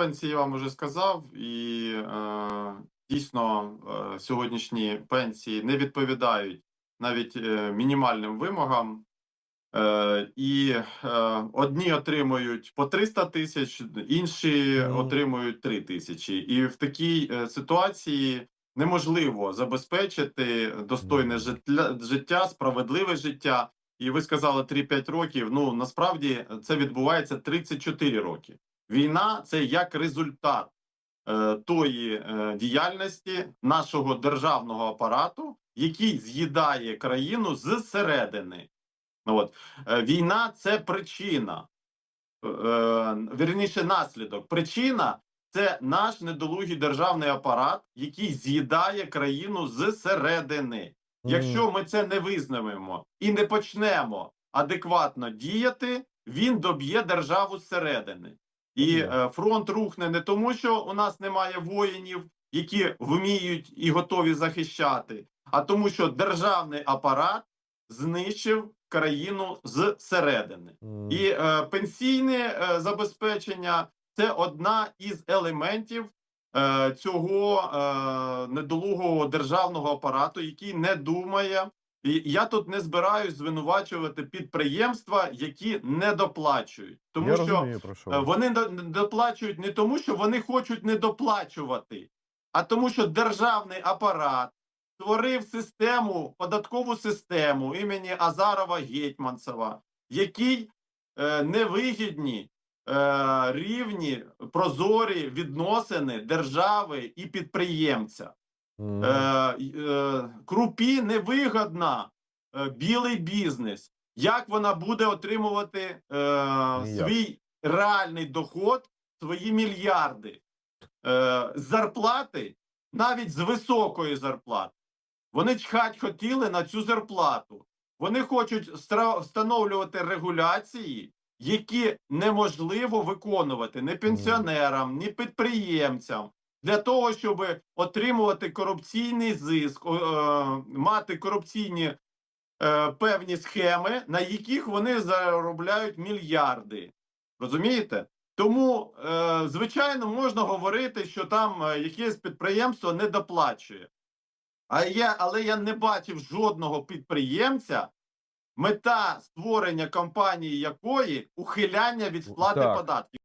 пенсії я вам уже сказав, і е, дійсно е, сьогоднішні пенсії не відповідають навіть е, мінімальним вимогам. Е, і е, одні отримують по 300 тисяч, інші Мгм. отримують 3 тисячі. І в такій е, ситуації неможливо забезпечити достойне життя, життя, справедливе життя. І ви сказали 3-5 років. Ну насправді це відбувається 34 роки. Війна це як результат е, тої е, діяльності нашого державного апарату, який з'їдає країну зсередини. Ну, От. Е, Війна це причина, е, е, вірніше наслідок. Причина це наш недолугий державний апарат, який з'їдає країну зсередини. Якщо ми це не визнаємо і не почнемо адекватно діяти, він доб'є державу зсередини. І е, фронт рухне не тому, що у нас немає воїнів, які вміють і готові захищати, а тому, що державний апарат знищив країну зсередини. І е, пенсійне е, забезпечення це одна із елементів е, цього е, недолугого державного апарату, який не думає. І я тут не збираюсь звинувачувати підприємства, які не доплачують, тому Я що розумію, е, вони доплачують не тому, що вони хочуть не доплачувати, а тому, що державний апарат створив систему, податкову систему імені Азарова Гетьманцева, який е, невигідні е, рівні прозорі відносини держави і підприємця. Е, е, крупі невигодна е, білий бізнес. Як вона буде отримувати е, свій реальний доход, свої мільярди е, з зарплати, навіть з високої зарплати? Вони чхать хотіли на цю зарплату. Вони хочуть встановлювати регуляції, які неможливо виконувати ні пенсіонерам, ні підприємцям для того, щоб отримувати корупційний зиск, е, мати корупційні е, певні схеми, на яких вони заробляють мільярди. Розумієте? Тому, е, звичайно, можна говорити, що там якесь підприємство не доплачує. А я, але я не бачив жодного підприємця, мета створення компанії якої ухиляння від сплати Так. податків.